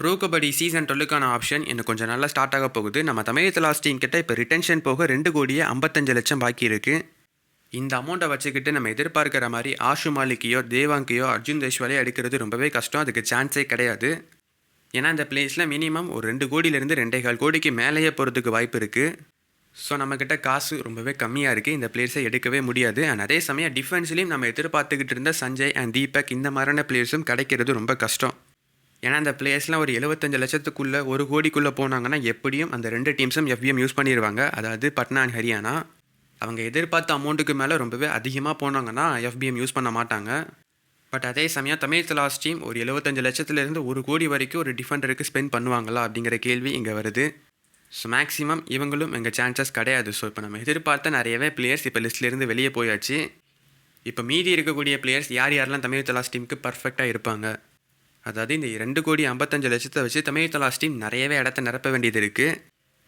Bro kabaddi season டுவெல்லுக்கான option இன்னும் கொஞ்சம் நல்லா ஸ்டார்ட் ஆக போகுது. நம்ம தமிழக லாஸ்ட் டீம் கிட்ட இப்போ ரிட்டன்ஷன் போக ரெண்டு கோடியே ஐம்பத்தஞ்சு லட்சம் பாக்கி இருக்குது இந்த அமௌண்ட்டை வச்சுக்கிட்டு நம்ம எதிர்பார்க்குற மாதிரி ஆஷு மாலிக்கையோ தேவாங்கையோ அர்ஜுன் தேஷ்வாலையோ எடுக்கிறது ரொம்பவே கஷ்டம். அதுக்கு சான்ஸே கிடையாது. ஏன்னா இந்த பிளேஸில் மினிமம் ஒரு ரெண்டு கோடியிலேருந்து ரெண்டே கால் கோடிக்கு மேலேயே போகிறதுக்கு வாய்ப்பு இருக்குது ஸோ நம்மக்கிட்ட காசு ரொம்பவே கம்மியாக இருக்குது இந்த பிளேயர்ஸை எடுக்கவே முடியாது. அண்ட் அதே சமயம் டிஃபென்ஸ்லேயும் நம்ம எதிர்பார்த்துக்கிட்டு இருந்த சஞ்சய் அண்ட் தீபக் இந்த மாதிரியான பிளேயர்ஸும் கிடைக்கிறது ரொம்ப கஷ்டம். ஏன்னா அந்த பிளேயர்ஸ்லாம் ஒரு எழுபத்தஞ்சு லட்சத்துக்குள்ளே ஒரு கோடிக்குள்ளே போனாங்கன்னா எப்படியும் அந்த ரெண்டு டீம்ஸும் எஃப்பிஎம் யூஸ் பண்ணிடுவாங்க அதாவது பட்னா அண்ட் ஹரியானா. அவங்க எதிர்பார்த்த அமௌண்ட்டுக்கு மேலே ரொம்பவே அதிகமாக போனாங்கன்னா எஃபிஎம் யூஸ் பண்ண மாட்டாங்க. பட் அதே சமயம் தமிழ் தலாஸ் டீம் ஒரு எழுபத்தஞ்சு லட்சத்துலேருந்து ஒரு கோடி வரைக்கும் ஒரு டிஃபெண்டருக்கு ஸ்பெண்ட் பண்ணுவாங்களா அப்படிங்கிற கேள்வி இங்கே வருது. ஸோ மேக்ஸிமம் இவங்களும் எங்கள் சான்சஸ் கிடையாது. ஸோ இப்போ நம்ம எதிர்பார்த்த நிறையவே பிளேயர்ஸ் இப்போ லிஸ்ட்லேருந்து வெளியே போயாச்சு. இப்போ மீதி இருக்கக்கூடிய பிளேயர்ஸ் யார் யாரெல்லாம் தமிழ் தலாஸ் டீமுக்கு பர்ஃபெக்டாக இருப்பாங்க? அதாவது இந்த ரெண்டு கோடி ஐம்பத்தஞ்சு லட்சத்தை வச்சு தமிழ் தலாஸ் டீம் நிறையவே இடத்த நிரப்ப வேண்டியது இருக்குது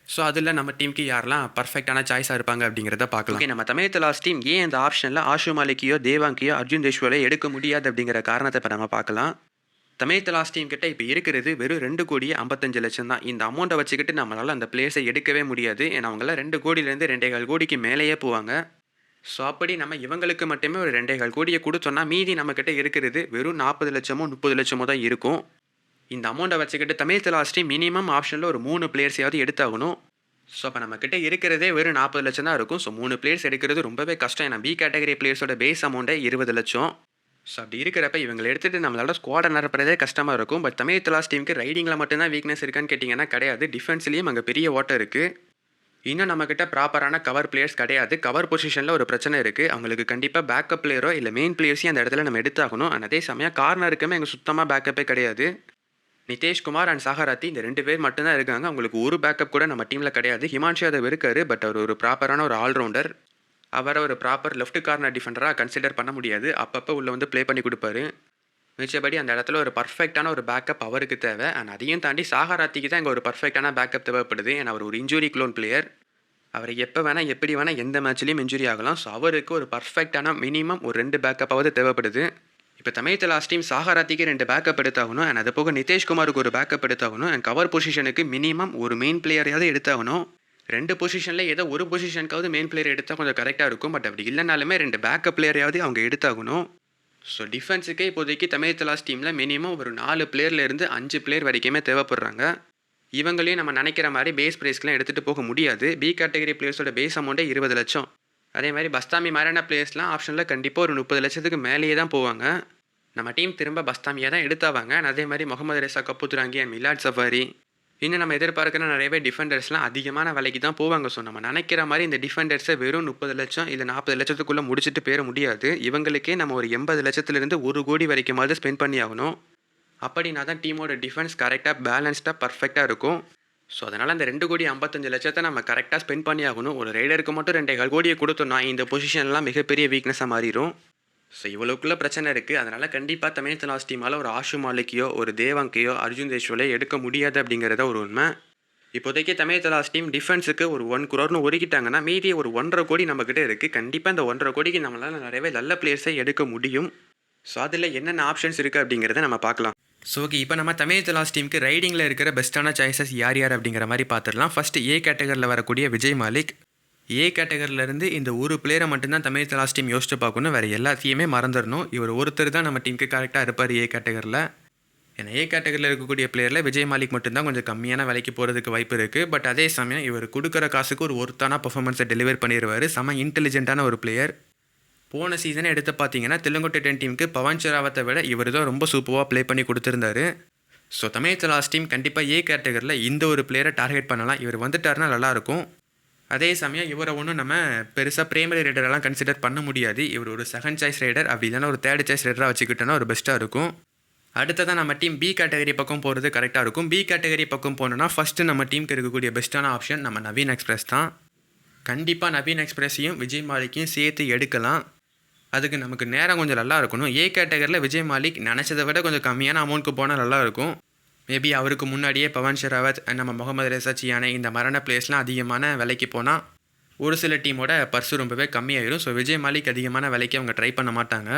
ஸோ அதில் நம்ம டீமுக்கு யாரெல்லாம் பர்ஃபெக்டான சாய்ஸாக இருப்பாங்க அப்படிங்கிறத பார்க்கலாம். ஓகே நம்ம தமிழ் தலாஸ் டீம் ஏன் இந்த ஆப்ஷனில் ஆஷு மாலிக்கியோ தேவாங்கியோ அர்ஜுன் தேஷ்வலையோ எடுக்க முடியாது அப்படிங்கிற காரணத்தை இப்போ நம்ம பார்க்கலாம். தமிழ் தலாஸ் டீம் கிட்ட இப்போ இருக்கிறது வெறும் ரெண்டு கோடி ஐம்பத்தஞ்சு லட்சம் தான். இந்த அமௌண்ட்டை வச்சுக்கிட்டு நம்மளால் அந்த பிளேஸை எடுக்கவே முடியாது. ஏன்னா அவங்களாம் ரெண்டு கோடியிலேருந்து ரெண்டே கால் கோடிக்கு மேலேயே போவாங்க. ஸோ அப்படி நம்ம இவங்களுக்கு மட்டுமே ஒரு ரெண்டே கால் கோடியை கொடுத்தோன்னா மீதி நம்மக்கிட்ட இருக்கிறது வெறும் நாற்பது லட்சமோ முப்பது லட்சமோ தான் இருக்கும். இந்த அமௌண்ட்டை வச்சுக்கிட்டு தமிழ் தலாஸ்டி டீம் மினிமம் ஆப்ஷனில் ஒரு மூணு பிளேயர்ஸையாவது எடுத்தாகணும். ஸோ அப்போ நம்மக்கிட்ட இருக்கிறதே வெறும் நாற்பது லட்சம் தான் இருக்கும். ஸோ மூணு பிளேயர்ஸ் எடுக்கிறது ரொம்பவே கஷ்டம். ஏன்னா பி கேட்டகரி பிளேயர்ஸோட பேஸ் அமௌண்ட்டே இருபது லட்சம். ஸோ அப்படி இருக்கிறப்ப இவங்களை எடுத்துகிட்டு நம்மளால ஸ்குவாடை நிரப்புறதே கஷ்டமாக இருக்கும். பட் தமிழ் தலாஸ் டீமுக்கு ரைடிங்கில் மட்டும்தான் வீக்னஸ் இருக்கான்னு கேட்டிங்கன்னா கிடையாது. டிஃபென்ஸ்லேயும் அங்கே பெரிய ஓட்டம் இருக்குது இன்னும் நம்மக்கிட்ட ப்ராப்பரான கவர் பிளேயர்ஸ் கிடையாது. கவர் பொசிஷனில் ஒரு பிரச்சனை இருக்குது அவங்களுக்கு கண்டிப்பாக பேக்கப் பிளேயரோ இல்லை மெயின் பிளேயர்ஸையும் அந்த இடத்துல நம்ம எடுத்தாகணும். அண்ட் அதே சமயம் கார்னருக்குமே எங்கள் சுத்தமாக பேக்கப்பே கிடையாது. நிதேஷ்குமார் அண்ட் சாகராத்தி இந்த ரெண்டு பேர் மட்டும்தான் இருக்காங்க. அவங்களுக்கு ஒரு பேக்கப் கூட நம்ம டீமில் கிடையாது. ஹிமான்ஷு யாதவ் இருக்காரு பட் அவர் ஒரு ப்ராப்பரான ஒரு ஆல்ரவுண்டர் அவரை ஒரு ப்ராப்பர் லெஃப்ட் கார்னர் டிஃபெண்டராக கன்சிடர் பண்ண முடியாது. அப்பப்போ உள்ள வந்து ப்ளே பண்ணி கொடுப்பாரு. மிச்சபடி அந்த இடத்துல ஒரு பர்ஃபெக்டான ஒரு பேக்கப் அவருக்கு தேவை. அண்ட் அதையும் தாண்டி சாகராத்திக்கு தான் இங்கே ஒரு பர்ஃபெக்டான பேக்கப் தேவைப்படுது. ஏன்னா அவர் ஒரு இன்ஜுரி க்ளோன் பிளேயர் அவர் எப்போ வேணால் எப்படி வேணால் எந்த மேட்ச்லேயும் இன்ஜுரி ஆகலாம். ஸோ அவருக்கு ஒரு பர்ஃபெக்டான மினிமம் ஒரு ரெண்டு பேக்கப்பாவது தேவைப்படுது. இப்போ தமிழ் லாஸ்ட் டீம் சாகராத்திக்கு ரெண்டு பேக்கப் எடுத்தாகணும். அண்ட் அது போக நிதேஷ்குமாருக்கு ஒரு பேக்கப் எடுத்தாகணும். அண்ட் கவர் பொசிஷனுக்கு மினிமம் ஒரு மெயின் பிளேயரையாவது எடுத்தாகணும். ரெண்டு பொசிஷனில் ஏதோ ஒரு பொசிஷனுக்காவது மெயின் பிளேயர் எடுத்தால் கொஞ்சம் கரெக்டாக இருக்கும். பட் அப்படி இல்லைனாலுமே ரெண்டு பேக்கப் பிளேயரையாவது அவங்க எடுத்தாகணும். ஸோ டிஃபென்ஸுக்கே இப்போதைக்கு தமிழ் தலாஸ் டீமில் மினிமம் ஒரு நாலு பிளேயர்லேருந்து அஞ்சு பிளேயர் வரைக்குமே தேவைப்படுறாங்க. இவங்களையும் நம்ம நினைக்கிற மாதிரி பேஸ் ப்ரைஸ்க்கெலாம் எடுத்துகிட்டு போக முடியாது. பி கேட்டகரி பிளேயர்ஸோட பேஸ் அமௌண்ட்டே இருபது லட்சம். அதே மாதிரி பஸ்தாமி மாதிரியான பிளேயர்ஸ்லாம் ஆப்ஷனில் கண்டிப்பாக ஒரு முப்பது லட்சத்துக்கு மேலேயே தான் போவாங்க. நம்ம டீம் திரும்ப பஸ்தாமியாக தான் எடுத்தாவாங்க. அதே மாதிரி Mohammad Reza Kaboudrahangi and Milad Safari இன்னும் நம்ம எதிர்பார்க்குற நிறையவே டிஃபெண்டர்ஸ்லாம் அதிகமான விலைக்கு தான் போவாங்க ஸோ நம்ம நினைக்கிற மாதிரி இந்த டிஃபெண்டர்ஸை வெறும் முப்பது லட்சம் இல்லை நாற்பது லட்சத்துக்குள்ளே முடிச்சுட்டு போயிட முடியாது. இவங்களுக்கே நம்ம ஒரு எண்பது லட்சத்துலேருந்து ஒரு கோடி வரைக்குமாவது ஸ்பெண்ட் பண்ணி ஆகணும். அப்படின்னா தான் டீமோட டிஃபென்ஸ் கரெக்டாக பேலன்ஸ்டாக பர்ஃபெக்டாக இருக்கும். ஸோ அதனால் அந்த ரெண்டு கோடி ஐம்பத்தஞ்சு லட்சத்தை நம்ம கரெக்டாக ஸ்பெண்ட் பண்ணி ஆகணும். ஒரு ரைடருக்கு மட்டும் ரெண்டே கோடியை கொடுத்தோம்னா இந்த பொசிஷன்லாம் மிகப்பெரிய வீக்னஸாக மாறிடும் ஸோ இவ்வளோக்குள்ள பிரச்சனை இருக்குது அதனால் கண்டிப்பாக தமிழ் லாஸ்ட் டீமால் ஒரு ஆஷு மாலிக்கையோ ஒரு தேவாங்கையோ அர்ஜுன் தேஷ்வலையோ எடுக்க முடியாது அப்படிங்கிறத ஒரு உண்மை. இப்போதைக்கு தமிழ் தலாஸ் டீம் டிஃபென்ஸுக்கு ஒரு ஒன் குரோர்னு ஒதுக்கிட்டாங்கன்னா மீதி ஒரு ஒன்றரை கோடி நம்மக்கிட்ட இருக்குது கண்டிப்பாக இந்த ஒன்றரை கோடிக்கு நம்மளால் நிறையவே நல்ல பிளேயர்ஸை எடுக்க முடியும். ஸோ அதில் என்னென்ன ஆப்ஷன்ஸ் இருக்குது அப்படிங்கிறத நம்ம பார்க்கலாம். ஸோ ஓகே இப்போ நம்ம தமிழ் தலாஸ் டீமுக்கு ரைடிங்கில் இருக்கிற பெஸ்ட்டான சாய்ஸஸ் யார் யார் அப்படிங்கிற மாதிரி பார்த்துடலாம். ஃபஸ்ட்டு ஏ கேட்டகரியில் வரக்கூடிய விஜய் மாலிக். ஏ கேட்டகரியிலேருந்து இந்த ஒரு பிளேயரை மட்டும்தான் தமிழ் தலாஸ் டீம் யோசிச்சு பார்க்கணும். வேறு எல்லாத்தையுமே மறந்துடணும். இவர் ஒருத்தர் தான் நம்ம டீமுக்கு கரெக்டாக இருப்பார் ஏ கேட்டகரியில் ஏன்னா ஏ கேட்டகரியில் இருக்கக்கூடிய பிளேயரில் விஜய் மாலிக் மட்டும்தான் கொஞ்சம் கம்மியான விலைக்கு போகிறதுக்கு வாய்ப்பு இருக்குது பட் அதே சமயம் இவர் கொடுக்குற காசுக்கு ஒரு ஒருத்தான பர்ஃபார்மன்ஸை டெலிவர் பண்ணிடுவார் செம இன்டெலிஜென்ட்டான ஒரு பிளேயர் போன சீசனை எடுத்து பார்த்தீங்கன்னா தெலுங்கோட்டை டென் டீமுக்கு பவன் ஷெராவத்தை விட இவர் தான் ரொம்ப சூப்பராக ப்ளே பண்ணி கொடுத்துருந்தாரு. ஸோ தமிழ் லாஸ்ட் டீம் கண்டிப்பாக ஏ கேட்டகரியில் இந்த ஒரு பிளேயரை டார்கெட் பண்ணலாம். இவர் வந்துட்டாருன்னா நல்லாயிருக்கும் அதே சமயம் இவரை ஒன்றும் நம்ம பெருசாக பிரைமரி ரைடரெல்லாம் கன்சிடர் பண்ண முடியாது. இவர் ஒரு செகண்ட் சாய்ஸ் ரைடர் அப்படி இல்லைன்னா ஒரு தேர்ட் சாய்ஸ் ரைடராக வச்சுக்கிட்டோன்னா ஒரு பெஸ்ட்டாக இருக்கும். அடுத்ததான் நம்ம டீம் பி கேட்டகரி பக்கம் போகிறது கரெக்டாக இருக்கும். பி கேட்டகரி பக்கம் போனோன்னா ஃபஸ்ட்டு நம்ம டீமுக்கு இருக்கக்கூடிய பெஸ்ட்டான ஆப்ஷன் நம்ம நவீன் எக்ஸ்பிரஸ் தான். கண்டிப்பாக நவீன் எக்ஸ்பிரஸையும் விஜய் மாலிக்கையும் சேர்த்து எடுக்கலாம். அதுக்கு நமக்கு நேரம் கொஞ்சம் நல்லா இருக்கணும். ஏ கேட்டகரியில் விஜய் மாலிக் நினச்சதை விட கொஞ்சம் கம்மியான அமௌண்ட்டுக்கு போனால் நல்லா இருக்கும். மேபி அவருக்கு முன்னாடியே பவன் ஷெராவத் நம்ம முகமது ரெசா இந்த மரண பிளேஸ்லாம் அதிகமான விலைக்கு போனால் ஒரு சில டீமோட பர்சு ரொம்பவே கம்மியாயிரும். ஸோ விஜய் மாலிக் அதிகமான விலைக்கு அவங்க ட்ரை பண்ண மாட்டாங்க.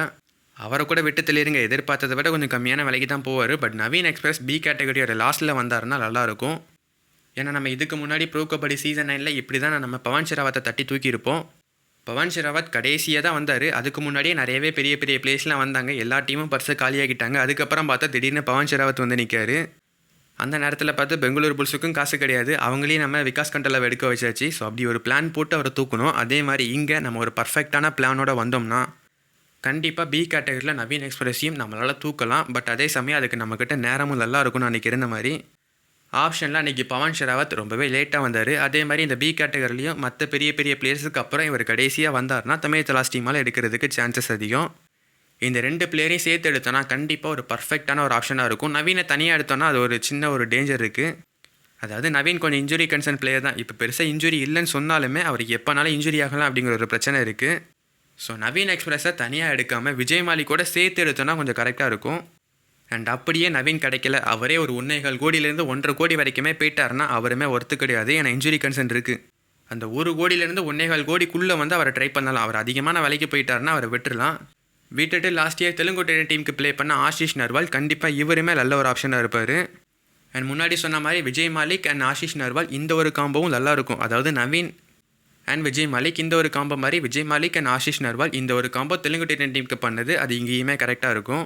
அவரை கூட விட்டு தெளிருங்க எதிர்பார்த்ததை விட கொஞ்சம் கம்மியான விலைக்கு தான் போவார். பட் நவீன் எக்ஸ்பிரஸ் பி கேட்டகரியோட லாஸ்ட்டில் வந்தாருன்னா நல்லாயிருக்கும். ஏன்னா நம்ம இதுக்கு முன்னாடி ப்ரோ கபடி சீசன் நைனில் இப்படி தான் நம்ம பவன் ஷெராவத்தை தட்டி தூக்கியிருப்போம். பவன் ஷெராவத் கடைசியாக தான் வந்தார். அதுக்கு முன்னாடியே நிறையவே பெரிய பெரிய பிளேஸ்லாம் வந்தாங்க. எல்லா டீமும் பர்ஸை காலியாகிட்டாங்க அதுக்கப்புறம் பார்த்தா திடீர்னு பவன் ஷெராவத் வந்து நிற்காரு அந்த நேரத்தில் பார்த்து பெங்களூர் புல்ஸுக்கும் காசு கிடையாது. அவங்களையும் நம்ம விகாஸ் கண்டலாவை எடுக்க வச்சாச்சு. ஸோ அப்படி ஒரு பிளான் போட்டு அவரை தூக்கணும். அதே மாதிரி இங்கே நம்ம ஒரு பர்ஃபெக்டான பிளானோட வந்தோம்னா கண்டிப்பாக பி கேட்டகரியில் நவீன் எக்ஸ்பிரஸையும் நம்மளால் தூக்கலாம். பட் அதே சமயம் அதுக்கு நம்மக்கிட்ட நேரமும் நல்லா இருக்கும்னு அன்றைக்கி இருந்த மாதிரி ஆப்ஷனில் அன்றைக்கி பவன் ஷெராவத் ரொம்பவே லேட்டாக வந்தார். அதே மாதிரி இந்த பி கேட்டகரிலையும் மற்ற பெரிய பெரிய பிளேயர்ஸுக்கு அப்புறம் இவர் கடைசியாக வந்தார்னா தமிழ் தலாஸ் டீமால் எடுக்கிறதுக்கு சான்சஸ் அதிகம். இந்த ரெண்டு பிளேயரையும் சேர்த்து எடுத்தோன்னா கண்டிப்பாக ஒரு பர்ஃபெக்டான ஒரு ஆப்ஷனாக இருக்கும். நவீனை தனியாக எடுத்தோன்னா அது ஒரு சின்ன ஒரு டேஞ்சர் இருக்குது அதாவது நவீன் கொஞ்சம் இன்ஜுரி கன்சர்ன் பிளேயர் தான். இப்போ பெருசாக இன்ஜுரி இல்லைன்னு சொன்னாலுமே அவருக்கு எப்போனாலும் இன்ஜுரி ஆகலாம் அப்படிங்கிற ஒரு பிரச்சனை இருக்குது ஸோ நவீன் எக்ஸ்பிரஸை தனியாக எடுக்காமல் விஜய் மாலி கூட சேர்த்து எடுத்தோன்னா கொஞ்சம் கரெக்டாக இருக்கும். அண்ட் அப்படியே நவீன் கிடைக்கல. அவரே ஒரு ஒன்றேகால் கோடியிலேருந்து ஒன்றரை கோடி வரைக்குமே போயிட்டாருன்னா அவருமே ஒர்த்து கிடையாது. ஏன்னா இன்ஜுரி கன்சர்ன் இருக்குது அந்த ஒரு கோடியிலேருந்து ஒன்றேகால் கோடிக்குள்ளே வந்து அவரை ட்ரை பண்ணலாம். அவர் அதிகமான விலைக்கு போயிட்டாருன்னா அவரை விட்டுறலாம். விட்டுட்டு லாஸ்ட் இயர் தெலுங்குடைய டீமுக்கு ப்ளே பண்ண ஆஷிஷ் நர்வால் கண்டிப்பாக இவருமே நல்ல ஒரு ஆப்ஷனாக இருப்பார். அண்ட் முன்னாடி சொன்ன மாதிரி விஜய் மாலிக் அண்ட் ஆஷிஷ் நர்வால் இந்த ஒரு காம்போவும் நல்லா இருக்கும். அதாவது நவீன் அண்ட் விஜய் மாலிக் இந்த ஒரு காம்போ மாதிரி விஜய் மாலிக் அண்ட் ஆஷிஷ் நர்வால் இந்த ஒரு காம்போ தெலுங்கு டீம் டீமுக்கு பண்ணது அது இங்கேயுமே கரெக்டாக இருக்கும்.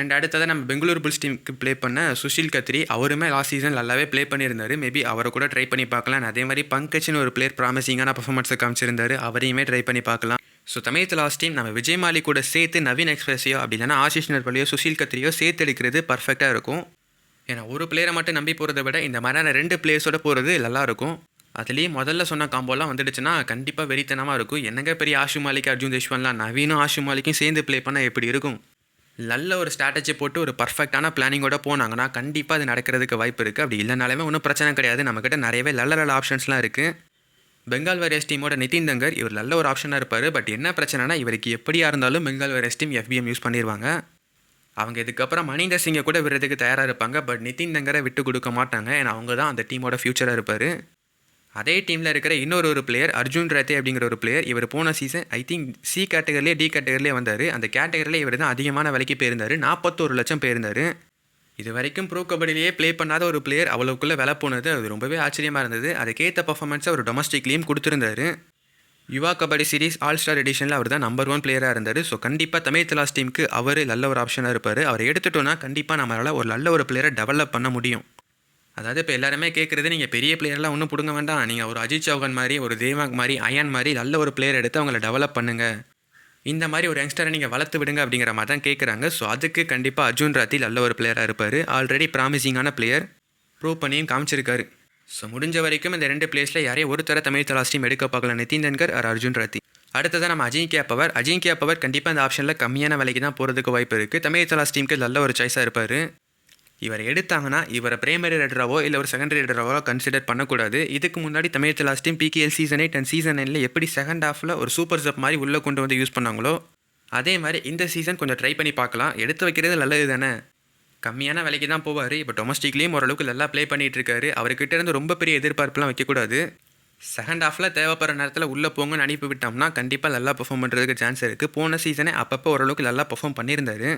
அண்ட் அடுத்ததாக நம்ம பெங்களூர் புல்ஸ் டீமுக்கு ப்ளே பண்ண சுஷில் கத்ரி அவருமே லாஸ்ட் சீசன் நல்லாவே ப்ளே பண்ணியிருந்தார். மேபி அவரை கூட ட்ரை பண்ணி பார்க்கலாம். அதே மாதிரி பங்கஜ்னு ஒரு பிளேயர் ப்ராமிசிங்கான பர்ஃபார்மன்ஸை காமிச்சிருந்தார். அவரையுமே ட்ரை பண்ணி பார்க்கலாம். ஸோ தமிழ் லாஸ்ட் டீம் நம்ம விஜய்மாலி கூட சேர்த்து நவீன் எக்ஸ்பிரஸையோ அப்படி இல்லைனா ஆஷிஷ் நர்வலியோ சுஷில் கத்திரியோ சேர்த்து எடுக்கிறது பர்ஃபெக்டாக இருக்கும். ஏன்னா ஒரு பிளேயரை மட்டும் நம்பி போகிறத விட இந்த மாதிரியான ரெண்டு பிளேயர்ஸோட போகிறது நல்லாயிருக்கும் அதுலேயும் முதல்ல சொன்ன காம்போலாம் வந்துடுச்சுன்னா கண்டிப்பாக வெறித்தனமாக இருக்கும். என்னங்க பெரிய ஆஷு மாலிக் அர்ஜுன் தேஷ்வான்லாம் நவீனும் ஆஷு மாலிக்கும் சேர்ந்து ப்ளே பண்ணால் எப்படி இருக்கும்? நல்ல ஒரு ஸ்ட்ராட்டஜி போட்டு ஒரு பர்ஃபெக்டான பிளானிங்கோட போனாங்கன்னா கண்டிப்பாக அது நடக்கிறதுக்கு வாய்ப்பு இருக்குது அப்படி இல்லைனாலுமே ஒன்றும் பிரச்சனை கிடையாது. நம்மக்கிட்ட நிறையவே நல்ல நல்ல ஆப்ஷன்ஸ்லாம் இருக்குது பெங்கால் வேரியஸ் டீமோட நிதின் தங்கர் இவர் நல்ல ஒரு ஆப்ஷனாக இருப்பார். பட் என்ன பிரச்சனைனா இவருக்கு எப்படியா இருந்தாலும் Bengal Warriors team FBM use பண்ணிடுவாங்க அவங்க இதுக்கப்புறம் மணிந்தர் சிங்கை கூட விடுறதுக்கு தயாராக இருப்பாங்க. பட் நிதின் தங்கரை விட்டு கொடுக்க மாட்டாங்க. ஏன்னா அவங்க தான் அந்த டீமோட ஃபியூச்சராக இருப்பார். அதே டீமில் இருக்கிற இன்னொரு ஒரு பிளேயர் அர்ஜுன் ரத்தே அப்படிங்கிற ஒரு பிளேயர் இவர் போன சீசன் ஐ திங்க் சி கேட்டகரிலே டி கேட்டகரிலே வந்தார். அந்த கேட்டகரியில் இவர் தான் அதிகமான விலைக்கு போயிருந்தார். நாற்பத்தோரு லட்சம் போயிருந்தார். இது வரைக்கும் ப்ரோ கபடிலேயே ப்ளே பண்ணாத ஒரு பிளேயர் அவ்வளோக்குள்ளே வில போனது. அது ரொம்பவே ஆச்சரியமாக இருந்தது. அதுக்கேற்ற பர்ஃபார்மன்ஸை அவர் டொமஸ்டிக்லேயும் கொடுத்துருந்தாரு. Yuva Kabaddi series all star எடிஷனில் அவர் தான் நம்பர் ஒன் பிளேயராக இருந்தார். ஸோ கண்டிப்பாக தமிழ் தலாஸ் டீமுக்கு அவர் நல்ல ஒரு ஆப்ஷனாக இருப்பார். அவர் எடுத்துட்டோன்னா கண்டிப்பாக நம்மளால் ஒரு நல்ல ஒரு பிளேயரை டெவலப் பண்ண முடியும். அதாவது இப்போ எல்லாருமே கேட்குறது நீங்கள் பெரிய பிளேயர்லாம் ஒன்றும் பிடுங்க வேண்டாம். நீங்கள் ஒரு அஜித் சௌகான் மாதிரி ஒரு தேவாக் மாதிரி அயான் மாதிரி நல்ல ஒரு பிளேயர் எடுத்து அவங்கள டெவலப் பண்ணுங்கள் இந்த மாதிரி ஒரு யங்ஸ்டரை நீங்கள் வளர்த்து விடுங்க அப்படிங்கிற மாதிரி தான் கேட்குறாங்க ஸோ அதுக்கு கண்டிப்பாக அர்ஜுன் ராத்தி நல்ல ஒரு பிளேயராக இருப்பார். ஆல்ரெடி ப்ராமிசிங்கான பிளேயர் ப்ரூவ் பண்ணியும் காமிச்சிருக்காரு. ஸோ முடிஞ்ச வரைக்கும் இந்த ரெண்டு பிளேஸில் யாரையும் ஒரு தர தமிழ் தலாஸ் டீம் எடுக்க பார்க்கலாம் நிதின் தன்கர் ஆர் அர்ஜுன் ராத்தி அடுத்ததான் நம்ம அஜிங்கியா பவர் அஜிங்கியா பவர் கண்டிப்பாக இந்த ஆப்ஷனில் கம்மியான விலைக்கு தான் போகிறதுக்கு வாய்ப்பு இருக்குது தமிழ் தலாஸ் டீமுக்கு நல்ல ஒரு சாய்ஸாக இருப்பார். இவரை எடுத்தாங்கன்னா இவரை பிரைமரி ரைடராவோ இல்லை ஒரு செகண்டரி ரைடராவோ கன்சிடர் பண்ணக்கூடாது. இதுக்கு முன்னாடி Tamil last team PKL season eight and season நைனில் எப்படி செகண்ட் ஹாஃபில் ஒரு சூப்பர் சப் மாதிரி உள்ளே கொண்டு வந்து யூஸ் பண்ணாங்களோ அதே மாதிரி இந்த சீசன் கொஞ்சம் ட்ரை பண்ணி பார்க்கலாம். எடுத்து வைக்கிறது நல்லது தானே? கம்மியான விலைக்கு தான் போவார். இப்போ டொமஸ்டிக்லேயும் ஓரளவுக்கு நல்லா ப்ளே பண்ணிகிட்டு இருக்காரு. அவர்கிட்ட இருந்து ரொம்ப பெரிய எதிர்பார்ப்புலாம் வைக்கக்கூடாது. செகண்ட் ஹாஃபில் தேவைப்படுற நேரத்தில் உள்ளே போங்கன்னு அனுப்பி விட்டோம்னா கண்டிப்பாக நல்லா பெர்ஃபார்ம் பண்ணுறதுக்கு சான்ஸ் இருக்குது போன சீசனே அப்பப்போ ஓரளவுக்கு நல்லா பெர்ஃபார்ம் பண்ணியிருந்தாரு.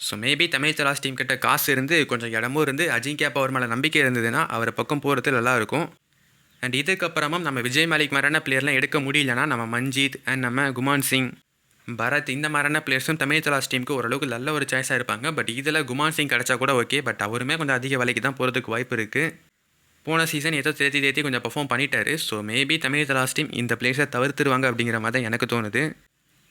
So maybe Tamil Thalaivas team கிட்ட காசு இருந்து கொஞ்சம் இடமும் இருந்து அஜிங்கியா பவர் மேலே நம்பிக்கை இருந்ததுன்னா அவர் பக்கம் போகிறது நல்லாயிருக்கும் அண்ட் இதுக்கப்புறமும் நம்ம விஜய் மாலிக் மாதிரியான பிளேயர்லாம் எடுக்க முடியலன்னா நம்ம மஞ்சித் அண்ட் நம்ம குமான் சிங் பரத் இந்த மாதிரியான பிளேயர்ஸும் தமிழ் தலாஸ் டீமுக்கு ஓரளவுக்கு நல்ல ஒரு சாய்ஸாக இருப்பாங்க. பட் இதில் குமான் சிங் கிடச்சா கூட ஓகே பட் அவருமே கொஞ்சம் அதிக விலைக்கு தான் போகிறதுக்கு வாய்ப்பு இருக்குது போன சீசன் ஏதோ தேத்தி தேத்தி கொஞ்சம் பர்ஃபார்ம் பண்ணிட்டாரு. So maybe Tamil Thalaivas team இந்த பிளேஸை தவிர்த்துருவாங்க அப்படிங்கிற மாதிரி தான் எனக்கு தோணுது.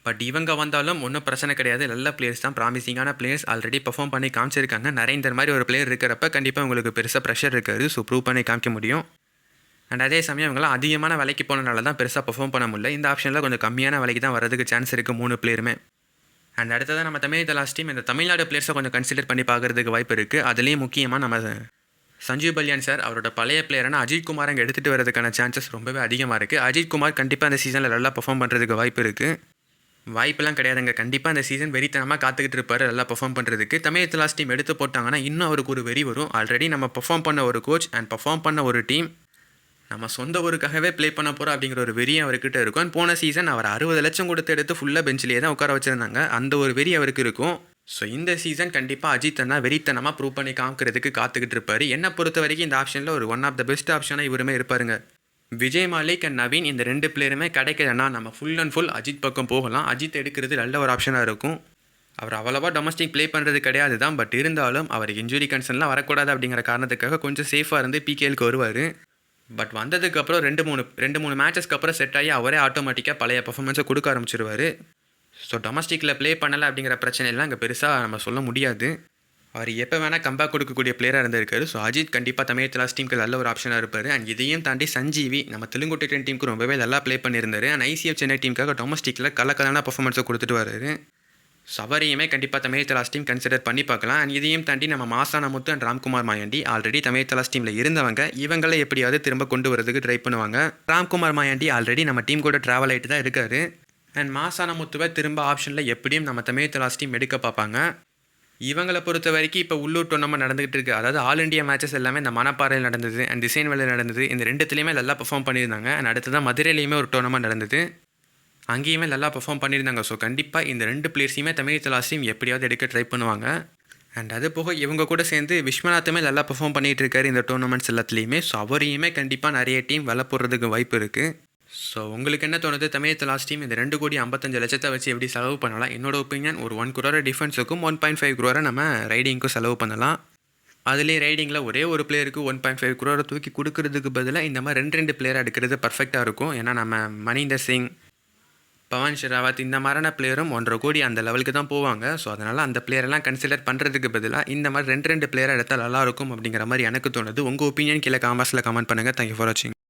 பட் இவங்க வந்தாலும் ஒன்றும் பிரச்சனை கிடையாது. நல்ல பிளேயர்ஸ் தான். ப்ராமிசிங்கான பிளேயர்ஸ் ஆல்ரெடி பர்ஃபார்ம் பண்ணி காமிச்சிருக்காங்க. நரேந்தர் மாதிரி ஒரு பிளேயர் இருக்கிறப்ப கண்டிப்பாக உங்களுக்கு பெருசாக ப்ரெஷர் இருக்காது. ஸோ ப்ரூவ் பண்ணி காமிக்க முடியும். அண்ட் அதே சமயம் இவங்களாம் அதிகமான விலைக்கு போனனால தான் பெருசாக பெர்ஃபார்ம் பண்ண முடியல. இந்த ஆப்ஷனில் கொஞ்சம் கம்மியான விலைக்கு தான் வரதுக்கு சான்ஸ் இருக்குது மூணு பிளேயருமே அண்ட் அடுத்ததான் நம்ம தமிழ் லாஸ்ட் டீம் இந்த தமிழ்நாடு பிளேயர்ஸை கொஞ்சம் கன்சிடர் பண்ணி பார்க்குறதுக்கு வாய்ப்பு இருக்குது அதுலேயும் முக்கியமாக நம்ம சஞ்சீவ் பல்யான் சார் அவரோட பழைய பிளேயரான அஜித் குமார் அங்கே எடுத்துகிட்டு வரதுக்கான சான்சஸ் ரொம்பவே அதிகமாக இருக்குது அஜித் குமார் கண்டிப்பாக அந்த சீசனில் நல்லா பெர்ஃபார்ம் பண்ணுறதுக்கு வாய்ப்பு இருக்குது வாய்ப்பெல்லாம் கிடையாதுங்க. கண்டிப்பாக அந்த சீசன் வெறித்தனமாக காத்துக்கிட்டு இருப்பார். நல்லா பர்ஃபார்ம் பண்ணுறதுக்கு தமிழ் லாஸ்ட் டீம் எடுத்து போட்டாங்கன்னா இன்னும் அவருக்கு ஒரு வெறி வரும். ஆல்ரெடி நம்ம பர்ஃபார்ம் பண்ண ஒரு கோச் அண்ட் பர்ஃபார்ம் பண்ண ஒரு டீம் நம்ம சொந்த ஊருக்காகவே ப்ளே பண்ண போகிறோம் அப்படிங்கிற ஒரு வெறியும் அவர்கிட்ட இருக்கும். அண்ட் போன சீசன் அவர் அறுபது லட்சம் கொடுத்து எடுத்து ஃபுல்லாக பெஞ்சிலேயே தான் உட்கார வச்சுருந்தாங்க. அந்த ஒரு வெறி அவருக்கு இருக்கும். ஸோ இந்த சீசன் கண்டிப்பாக அஜித் அண்ணா வெறித்தனமாக ப்ரூவ் பண்ணி காமிக்கிறதுக்கு காத்துக்கிட்டு இருப்பார். என்னை பொறுத்த வரைக்கும் இந்த ஆப்ஷனில் ஒரு ஒன் ஆஃப் த பெஸ்ட் ஆப்ஷனாக இவருமே இருப்பாருங்க. விஜய் மாலிக் அண்ட் நவீன் இந்த ரெண்டு பிளேயருமே கிடைக்கலன்னா நம்ம ஃபுல் அண்ட் ஃபுல் அஜித் பக்கம் போகலாம். அஜித் எடுக்கிறது நல்ல ஒரு ஆப்ஷனாக இருக்கும். அவர் அவ்வளோவா டொமஸ்டிக் ப்ளே பண்ணுறது கிடையாது தான். பட் இருந்தாலும் அவர் இன்ஜுரி கன்சர்ன்லாம் வரக்கூடாது அப்படிங்கிற காரணத்துக்காக கொஞ்சம் சேஃபாக இருந்து பிகேலுக்கு வருவார். பட் வந்ததுக்கப்புறம் ரெண்டு மூணு ரெண்டு மூணு மேட்சஸ்க்கு அப்புறம் செட் ஆகி அவரே ஆட்டோமேட்டிக்காக பழைய பர்ஃபார்மன்ஸை கொடுக்க ஆரம்பிச்சிருவார். ஸோ டொமஸ்டிக்கில் ப்ளே பண்ணலை அப்படிங்கிற பிரச்சனையெல்லாம் இங்கே பெருசாக நம்ம சொல்ல முடியாது. அவர் எப்போ வேணால் கம்பேக் கொடுக்கக்கூடிய பிளேயராக இருந்திருக்காரு. ஸோ அஜித் கண்டிப்பாக தமிழ் தலாஸ் டீமுக்கு நல்ல ஒரு ஆப்ஷனாக இருப்பார். அண்ட் இதையும் தாண்டி சஞ்சீவி நம்ம தெலுங்கு டென் டீமுக்கு ரொம்பவே நல்லா ப்ளே பண்ணியிருந்தாரு. அண்ட் ஐசிஎஃப் சென்னை டீமுக்காக டொமஸ்டிக்கில் கலக்கலான பர்ஃபார்மன்ஸை கொடுத்துட்டு வராரு. ஸோ அவரையுமே கண்டிப்பாக தமிழ் தலாஸ் டீம் கன்சிடர் பண்ணி பார்க்கலாம். அண்ட் இதையும் தாண்டி நம்ம Masanamuthu and Ramkumar Mayandi already Tamil Thalaivas டீமில் இருந்தவங்க இவங்களை எப்படியாவது திரும்ப கொண்டு வரதுக்கு ட்ரை பண்ணுவாங்க. ராம்குமார் மாயாண்டி ஆல்ரெடி நம்ம டீம் கூட ட்ராவல் ஆகிட்டு தான் இருக்காரு. அண்ட் மாசான முத்துவை திரும்ப ஆப்ஷனில் எப்படியும் நம்ம தமிழ் தலாஸ் டீம் எடுக்க பார்ப்பாங்க. இவங்களை பொறுத்த வரைக்கும் இப்போ உள்ளூர் டோர்னமெண்ட் நடந்துகிட்டு இருக்கு. அதாவது ஆல் இண்டியா மேட்சஸ் எல்லாமே இந்த மணப்பாறையில் நடந்தது அண்ட் டிசைன் வேலை நடந்தது. இந்த ரெண்டுத்துலேயுமே நல்லா பெர்ஃபார்ம் பண்ணியிருந்தாங்க. அண்ட் அடுத்ததான் மதுரையிலையுமே ஒரு டோர்னமெண்ட் நடந்தது. அங்கேயுமே நல்லா பெர்ஃபார்ம் பண்ணியிருந்தாங்க. ஸோ கண்டிப்பாக இந்த ரெண்டு பிளேயர்ஸையுமே தமிழ் தலாஸ் எப்படியாவது எடுக்க ட்ரை பண்ணுவாங்க. அண்ட் அது போக இவங்க கூட சேர்ந்து விஸ்வநாத்துமே நல்லா பெர்ஃபார்ம் பண்ணிகிட்டு இருக்காரு இந்த டோர்னமெண்ட்ஸ் எல்லாத்துலேயுமே. ஸோ அவரையுமே கண்டிப்பாக நிறைய டீம் வெள்ள போடுறதுக்கு வாய்ப்பு இருக்குது ஸோ உங்களுக்கு என்ன தோணுது? தமிழ் லாஸ்ட் டீம் இந்த ரெண்டு கோடி ஐம்பத்தஞ்சு லட்சத்தை வச்சு எப்படி செலவு பண்ணலாம்? என்னோட ஒப்பீனியன் ஒரு ஒன் குரோரை டிஃபென்ஸுக்கும் ஒன் பாயிண்ட் ஃபைவ் குரோரை நம்ம ரைடிங்க்கும் செலவு பண்ணலாம். அதுலேயே ரைடிங்கில் ஒரே ஒரு பிளேயருக்கு ஒன் பாயிண்ட் ஃபைவ் குரோரை தூக்கி கொடுக்கறதுக்கு பதிலாக இந்த மாதிரி ரெண்டு ரெண்டு பிளேயர் எடுக்கிறது பர்ஃபெக்டாக இருக்கும். ஏன்னா நம்ம மணிந்தர் சிங் பவன் ஷெராவத் இந்த மாதிரியான பிளேயரும் ஒன்றரை கோடி அந்த லெவலுக்கு தான் போவாங்க. ஸோ அதனால் அந்த பிளேயரெல்லாம் கன்சிடர் பண்ணுறதுக்கு பதிலாக இந்த மாதிரி ரெண்டு ரெண்டு பிளேயரை எடுத்தால் நல்லாயிருக்கும் அப்படிங்கிற மாதிரி எனக்கு தோணுது. உங்கள் ஒப்பீனியன் கீழே காமர்ஸில் கமெண்ட் பண்ணுங்கள் தேங்க்யூ ஃபார் வாட்சிங்